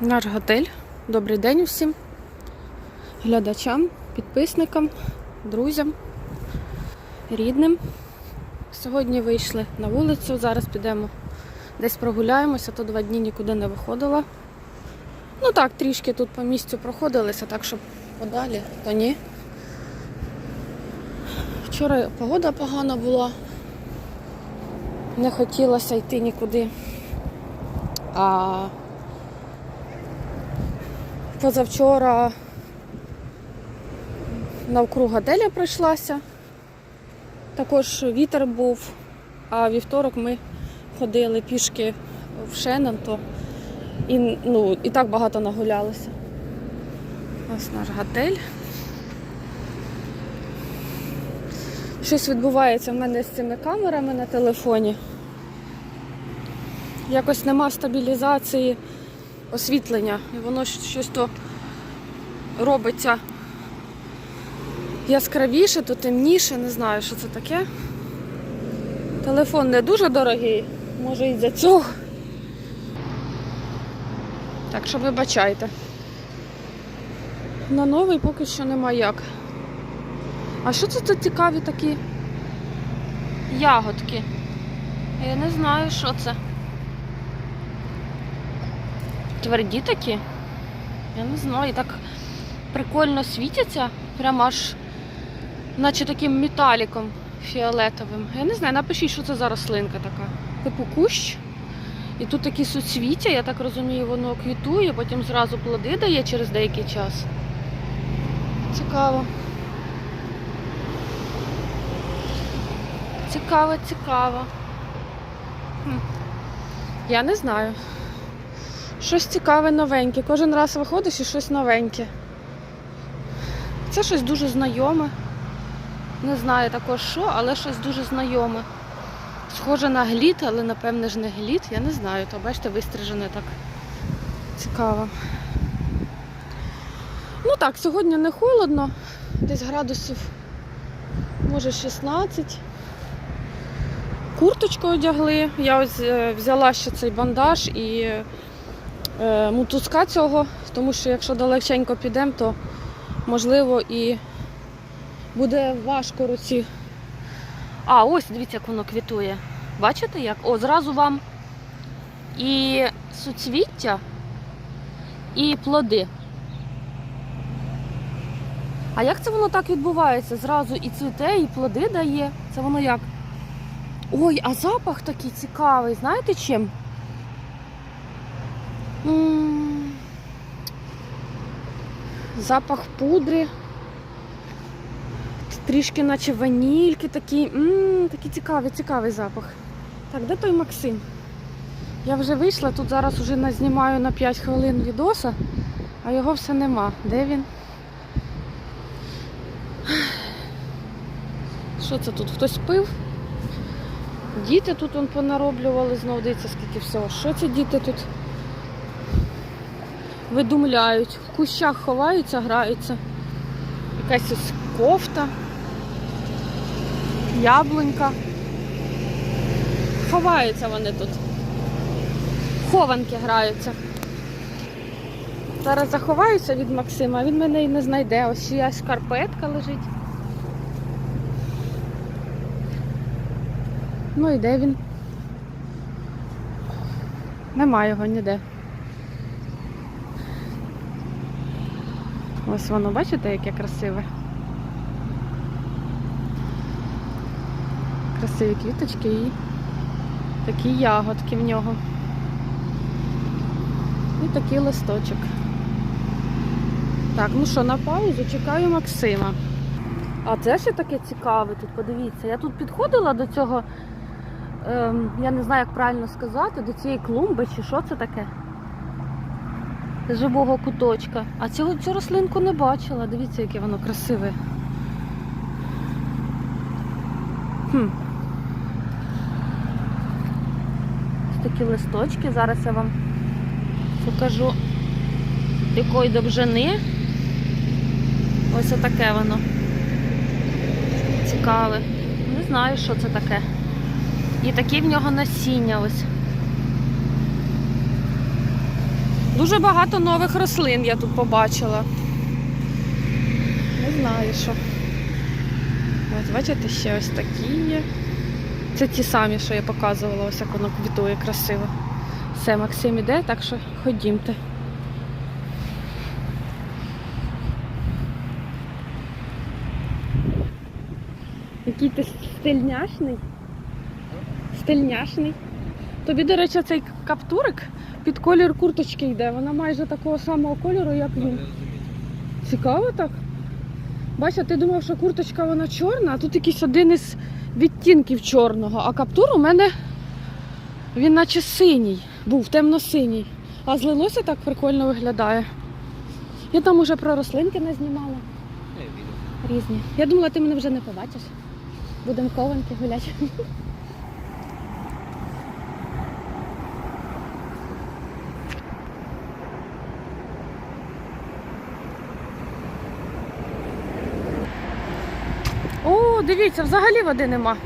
Наш готель. Добрий день усім глядачам, підписникам, друзям, рідним. Сьогодні вийшли на вулицю, зараз підемо десь прогуляємося, то два дні нікуди не виходила. Ну так, трішки тут по місцю проходилися, так щоб подалі, то ні. Вчора погода погана була, не хотілося йти нікуди. А позавчора навкруг готеля пройшлася. Також вітер був, а вівторок ми ходили пішки в Шеннон, то і, ну, і так багато нагулялися. Ось наш готель. Щось відбувається в мене з цими камерами на телефоні. Якось нема стабілізації освітлення. І воно щось то робиться яскравіше, то темніше, не знаю, що це таке. Телефон не дуже дорогий, може і за цього. Так що вибачайте. На новий поки що нема як. А що це тут цікаві такі ягодки? Я не знаю, що це. Тверді такі. Я не знаю, і так прикольно світяться, прямо аж наче таким металіком фіолетовим. Я не знаю, напишіть, що це за рослинка така. Типу кущ. І тут такі суцвіття, я так розумію, воно квітує, потім зразу плоди дає через деякий час. Цікаво. Цікаво, цікаво. Хм. Я не знаю. Щось цікаве новеньке. Кожен раз виходиш і щось новеньке. Це щось дуже знайоме. Не знаю також що, але щось дуже знайоме. Схоже на гліт, але напевне ж не гліт. Я не знаю. То бачите, вистрижене так цікаво. Ну так, сьогодні не холодно. Десь градусів, може 16. Курточку одягли. Я ось е, взяла ще цей бандаж і мотузка цього, тому що якщо далеченько підемо, то можливо і буде важко руці. А, ось дивіться, як воно квітує. Бачите як? О, зразу вам і суцвіття, і плоди. А як це воно так відбувається? Зразу і цвіте, і плоди дає. Це воно як? Ой, а запах такий цікавий, знаєте чим? М, Запах пудри. Трішки наче ванільки такі. М, такий цікавий, цікавий запах. Так, де той Максим? Я вже вийшла, тут зараз вже назнімаю на 5 хвилин відоса, а його все нема. Де він? Що це тут? Хтось пив? Діти тут понароблювали знов, дивіться, скільки всього. Що це діти тут видумляють? В кущах ховаються, граються. Якась ось кофта, яблунька. Ховаються вони тут. Хованки граються. Зараз заховаюся від Максима, він мене і не знайде. Ось чиясь шкарпетка лежить. Ну і де він? Нема його ніде. Ось воно, бачите, яке красиве. Красиві квіточки і такі ягодки в нього. І такий листочок. Так, ну що, на паузу чекаю Максима. А це ще таке цікаве тут, подивіться. Я тут підходила до цього, ем, я не знаю, як правильно сказати, до цієї клумби чи що це таке? Живого куточка. А цього, цю рослинку не бачила. Дивіться, яке воно красиве. Хм. Ось такі листочки. Зараз я вам покажу якої довжини. Ось отаке воно. Цікаве. Не знаю, що це таке. І такі в нього насіння ось. Дуже багато нових рослин я тут побачила. Не знаю що. Ось, бачите, ще ось такі є. Це ті самі, що я показувала, ось як воно квітує красиво. Все, Максим іде, так що ходімте. Який ти стильняшний? Стильняшний. Тобі, до речі, цей каптурик під колір курточки йде. Вона майже такого самого кольору, як він. Цікаво так? Бачиш, ти думав, що курточка вона чорна, а тут якийсь один із відтінків чорного. А каптур у мене він наче синій, був темно-синій. А злилося так прикольно виглядає. Я там уже про рослинки не знімала. Різні. Я думала, ти мене вже не побачиш. Будемо кованки гуляти. Дивіться, взагалі води нема.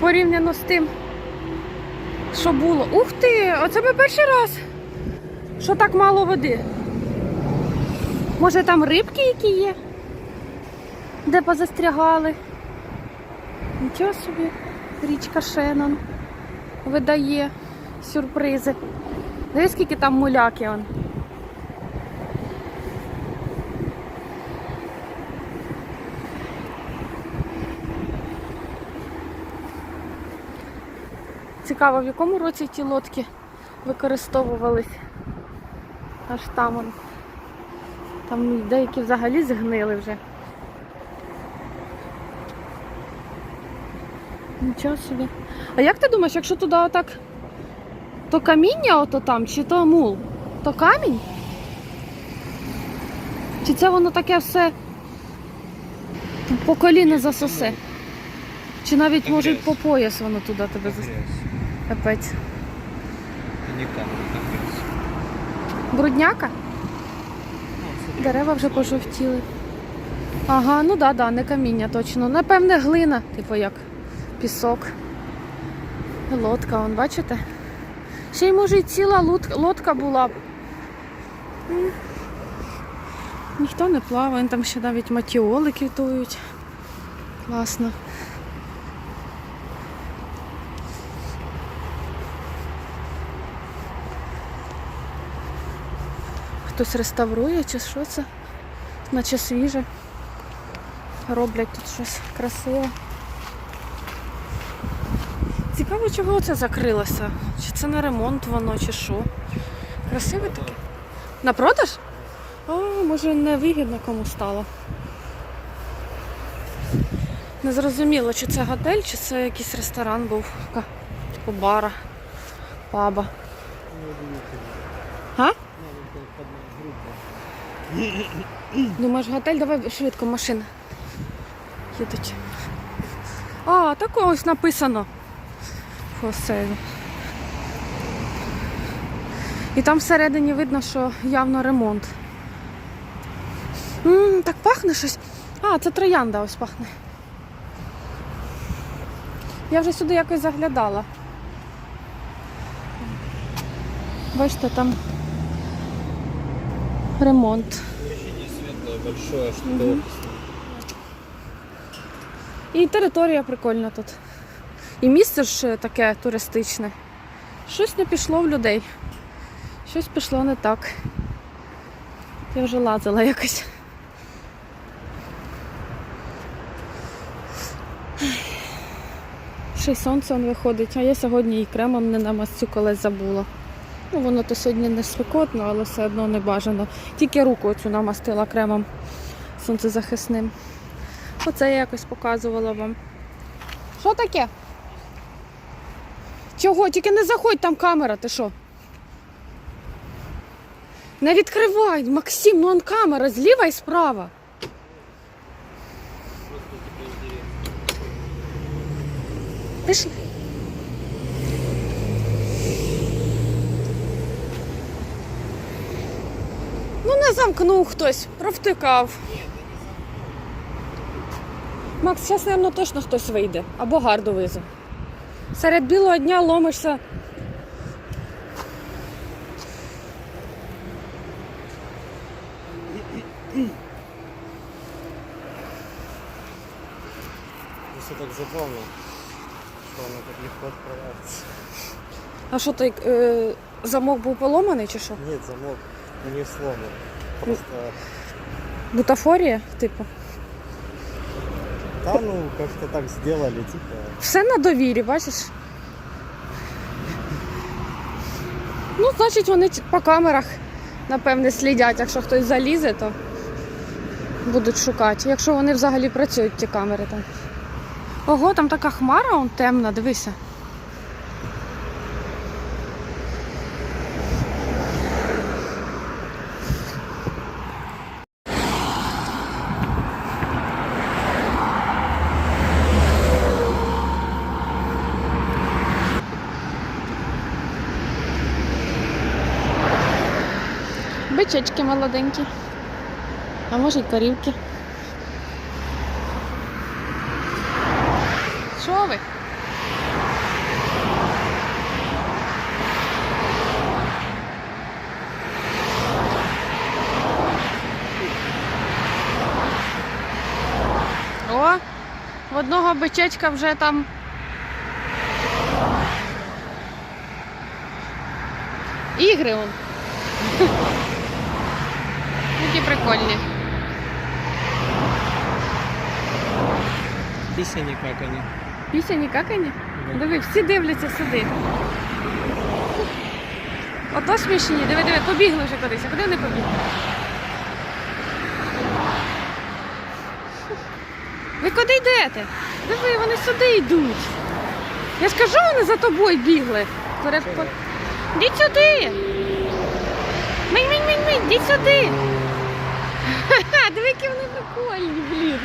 Порівняно з тим, що було. Ух ти! Оце ми перший раз. Що так мало води. Може там рибки які є? Де позастрягали? Нічого собі, річка Шенон видає сюрпризи. Дивись, скільки там муляки он. Цікаво, в якому році ті лодки використовувались. Аж там он. Там деякі взагалі згнили вже. Нічого собі. А як ти думаєш, якщо туди отак, то каміння ото там, чи то мул? То камінь? Чи це воно таке все по коліна засосе? Чи навіть може грязь. по пояс воно туди тебе грязь. Капець. Грязь. Брудняка? Ну, Дерева вже пожовтіли. Ага, ну да, да, не каміння точно. Напевне, глина, типу як пісок. Лодка, вон, бачите? Ще й може і ціла лодка була Ніхто не плаває, там ще навіть матіоли квітують. Класно. Хтось реставрує чи що це? Наче свіже. Роблять тут щось красиве. Цікаво, чого це закрилося? Чи це на ремонт воно, чи що? Красиве таке. На продаж? О, може не вигідно кому стало. Не зрозуміло, чи це готель, чи це якийсь ресторан був. Типу бара, паба. А? Думаєш, готель, давай швидко машина. Їдуть. А, так ось написано. Хосеві. І там всередині видно, що явно ремонт. м так пахне щось. А, це троянда ось пахне. Я вже сюди якось заглядала. Бачите, там ремонт. Большое, что офисное. І територія прикольна тут. І місце ж таке туристичне. Щось не пішло в людей. Щось пішло не так. Я вже лазила якось. Ще й сонце он виходить, а я сьогодні і кремом не намастю колись забула. Ну, воно то сьогодні не спекотно, але все одно не бажано. Тільки руку оцю намастила кремом сонцезахисним. Оце я якось показувала вам. Що таке? Чого? Тільки не заходь, там камера, ти що? Не відкривай, Максим, ну он камера зліва і справа. Пішли. замкнув хтось, провтикав. Макс, зараз, мабуть, точно хтось вийде або гарду визу. Серед білого дня ломишся. Все так забавно, що воно так легко відправляється. А що ти е, замок був поломаний чи що? Ні, замок не сломаний. Просто, Бутафорія, типу. да, ну, как-то так сделали, типа, Все на довірі, бачиш? Ну, значить, вони по камерах, напевне, слідять. Якщо хтось залізе, то будуть шукати. Якщо вони взагалі працюють, ті камери там. Ого, там така хмара он темна, дивися. Бичечки молоденькі. А може й корівки. Що ви? О, в одного бичечка вже там. Ігри он. Які прикольні. писани как они. Пісяні какані? Диви, всі дивляться сюди. Ото смішні. Диви, диви, побігли вже кудись. А куди вони побігли? Ви куди йдете? Диви, вони сюди йдуть. Я ж кажу, вони за тобою бігли. Перед... Йдіть сюди. Минь, минь, минь, минь, йдіть сюди. Ха-ха, диви, які вони прикольні, блін.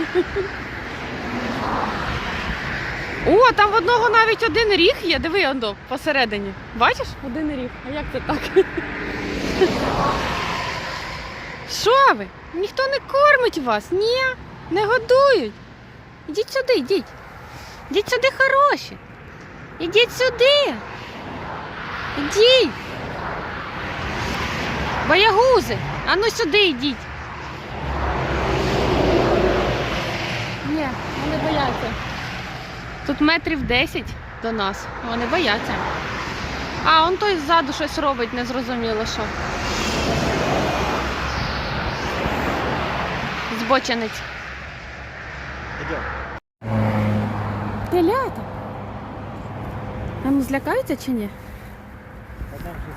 О, там в одного навіть один ріг є. Диви ондо, посередині. Бачиш? Один ріг. А як це так? Що ви? Ніхто не кормить вас? Ні, не годують. Ідіть сюди, йдіть. Ідіть сюди хороші. Ідіть сюди. Ідіть. Боягузи. А ну сюди йдіть. Ні, вони бояться. Тут метрів 10 до нас. Вони бояться. А, он той ззаду щось робить, незрозуміло що. Збоченець. Телята. Ну злякаються чи ні? А там же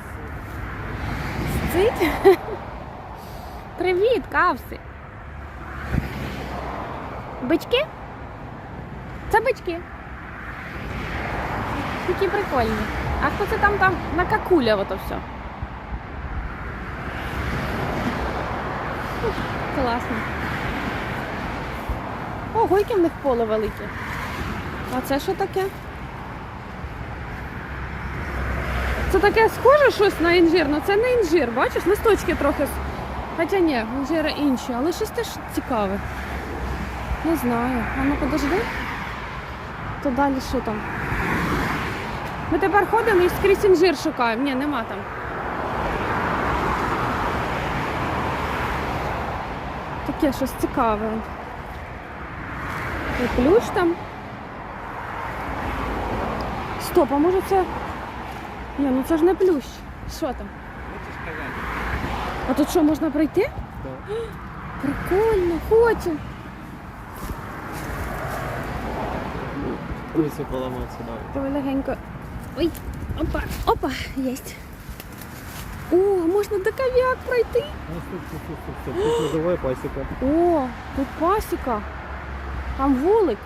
Цить? Привіт, кавси. Бички? Це бички. Які прикольні. А хто це там там накакуляв ото все? Класно. Ого, яке в них поле велике. А це що таке? Це таке схоже щось на інжир, але це не інжир, бачиш, листочки трохи. Хоча ні, інжири інші, але щось теж цікаве. Не знаю. А ну подожди. То далі що там? Ми тепер ходимо і скрізь інжир шукаємо. Ні, нема там. Таке щось цікаве. І ключ там. Стоп, а може це. Ні, ну це ж не плющ. Що там? А тут що, можна пройти? Да. Прикольно, хочу. Пульсы поломаться, да. Давай легенько. Ой, опа, опа, єсть. О, можна до кав'як пройти. Ну, стоп, стоп, стоп, стоп, стоп. Тут называй пасека. О, тут пасіка. Там вулик.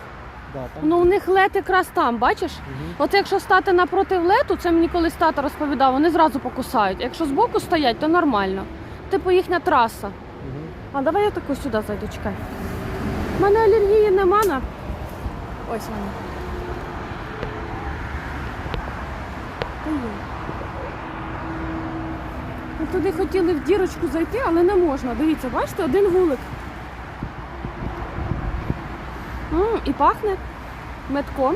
Да, там. Ну у них лед якраз там, бачиш? Мгм. От якщо стати напроти лету, це мені колись тато розповідав, вони зразу покусають. Якщо збоку стоять, то нормально. Типу їхня траса. Мгм. А давай я таку сюди зайду, чекай. У мене алергії нема на. Ось вона. Та. Ми туди хотіли в дірочку зайти, але не можна. Дивіться, бачите, один вулик. М, і пахне метком.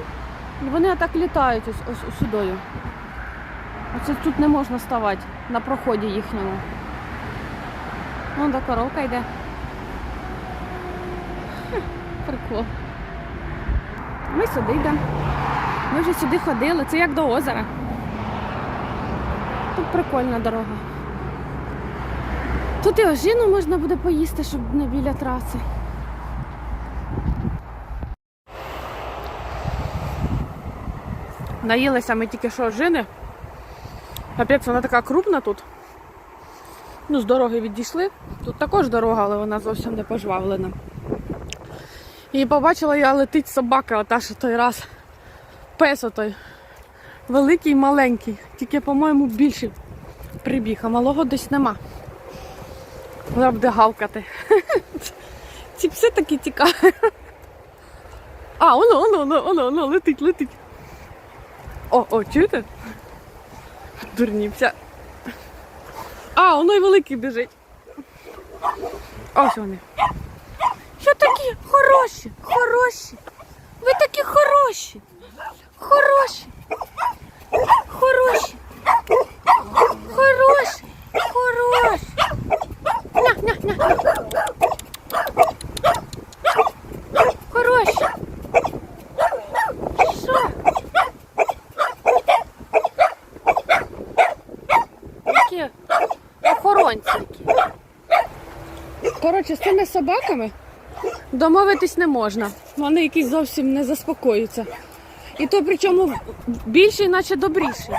Вони отак літають ось, ось сюдою. Оце тут не можна ставати на проході їхньому. Вон до коровка йде. Хе, Прикол. ми сюди йдемо. Ми вже сюди ходили, це як до озера. Тут прикольна дорога. Тут і ожину можна буде поїсти, щоб не біля траси. Наїлися ми тільки що ожини. Капець, вона така крупна тут. Ну, з дороги відійшли. Тут також дорога, але вона зовсім не пожвавлена. І побачила я летить собака, ота що той раз. Пес отой. Великий, маленький. Тільки, по-моєму, більший прибіг, а малого десь нема. Вона буде гавкати. Ці пси такі тікають. А, воно, воно, воно, воно, воно, летить, летить. О, о, чуєте? Дурнівця. А, воно й великий біжить. Ось вони. Що такі хороші, хороші. Ви такі. Хороші. Хороші. Хороші. Хороші. На, на, на. Хороші. Що? Які охоронці які. Коротше, з цими собаками домовитись не можна. Вони якісь зовсім не заспокоюються. І то причому більший, наче добріший.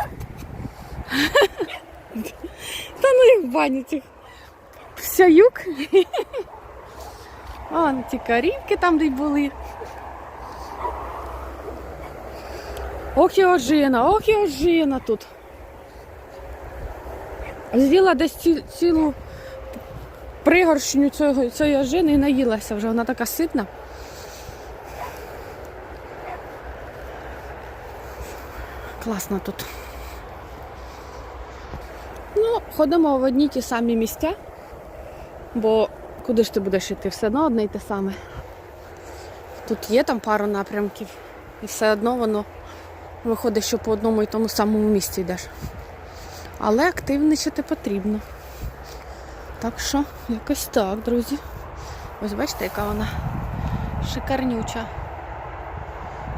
Та ну їх в баню цих псяюк. Вон ті корівки там, де й були. Ох і ожина, ох і ожина тут. З'їла десь ці, цілу пригоршню цього, цієї ожини і наїлася вже. Вона така ситна. Класно тут. Ну, ходимо в одні ті самі місця, бо куди ж ти будеш йти? Все одно одне й те саме. Тут є там пару напрямків, і все одно воно виходить, що по одному і тому самому місці йдеш. Але активничати потрібно. Так що, якось так, друзі. Ось бачите, яка вона шикарнюча,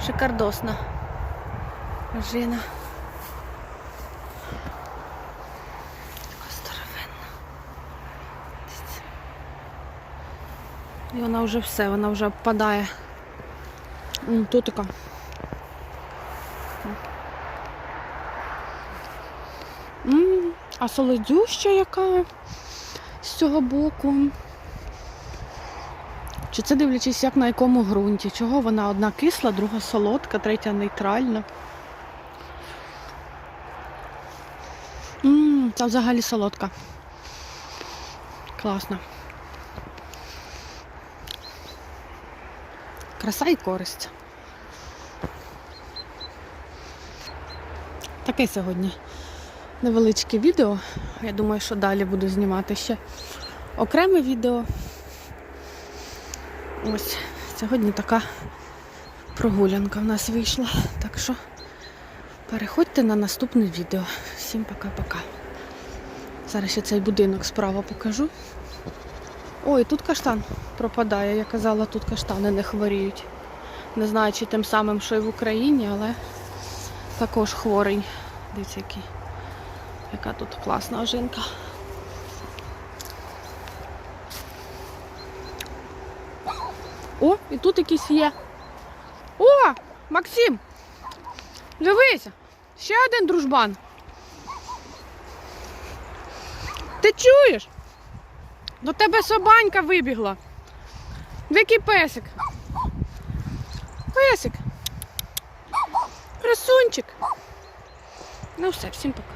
шикардосна жина. Така здоровенна. І вона вже все, вона вже обпадає. Тут така. А солодюща яка цього боку. Чи це дивлячись, як на якому ґрунті? Чого вона одна кисла, друга солодка, третя нейтральна. Ммм, це взагалі солодка. Класно. Краса і користь. Таке сьогодні невеличке відео. Я думаю, що далі буду знімати ще окреме відео. Ось сьогодні така прогулянка в нас вийшла. Так що переходьте на наступне відео. Всім пока-пока. Зараз ще цей будинок справа покажу. Ой, тут каштан пропадає. Я казала, тут каштани не хворіють. Не знаю, чи тим самим, що і в Україні, але також хворий. Дивіться, який. Яка тут класна ожинка. О, і тут якийсь є. О, Максим! Дивися! Ще один дружбан. Ти чуєш? До тебе собанька вибігла. Який песик? Песик. Красунчик. Ну все, всім пока.